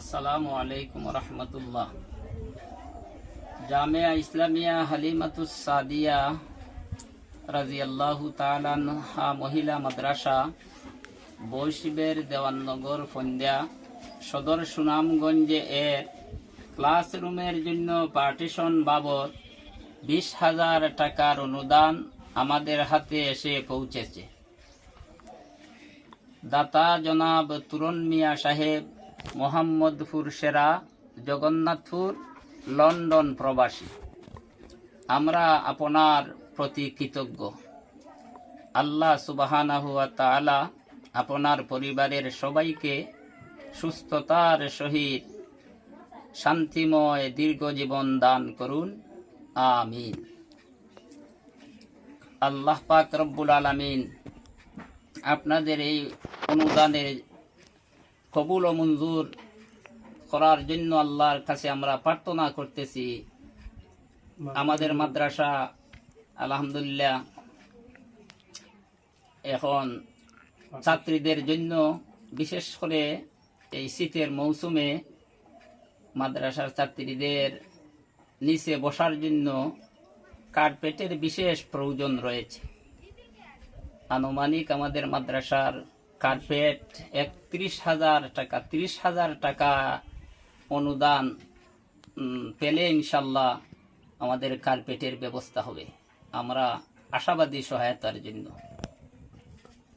আসসালামু আলাইকুম রহমতুল্লাহ। জামিয়া ইসলামিয়া হালিমাতুস সাদিয়া রাজিয়াল্লাহু তালানহা মহিলা মাদ্রাসা, বৈশিবের দেওয়াননগর ফন্দিয়া, সদর সুনামগঞ্জে এর ক্লাসরুমের জন্য পার্টিশন বাবদ বিশ হাজার টাকার অনুদান আমাদের হাতে এসে পৌঁছেছে। দাতা জনাব তুরন মিয়া সাহেব মোহাম্মদপুর সেরা জগন্নাথপুর, লন্ডন প্রবাসী। আমরা আপনার প্রতি কৃতজ্ঞ। আল্লাহ সুবাহানাহু ওয়া তাআলা আপনার পরিবারের সবাইকে সুস্থতার সহিত শান্তিময় দীর্ঘ জীবন দান করুন। আমিন। আল্লাহ পাক রব্বুল আলামিন আপনাদের এই অনুদানের কবুল ও মঞ্জুর করার জন্য আল্লাহর কাছে আমরা প্রার্থনা করতেছি। আমাদের মাদ্রাসা, আলহামদুলিল্লাহ, এখন ছাত্রীদের জন্য বিশেষ করে এই শীতের মৌসুমে মাদ্রাসার ছাত্রীদের নিচে বসার জন্য কার্পেটের বিশেষ প্রয়োজন রয়েছে। আনুমানিক আমাদের মাদ্রাসার কার্পেট, একত্রিশ হাজার টাকা, ত্রিশ হাজার টাকা অনুদান। পেলে ইনশাল্লাহ আমাদের কার্পেটের ব্যবস্থা হবে। আমরা আশাবাদী সহায়তার জন্য।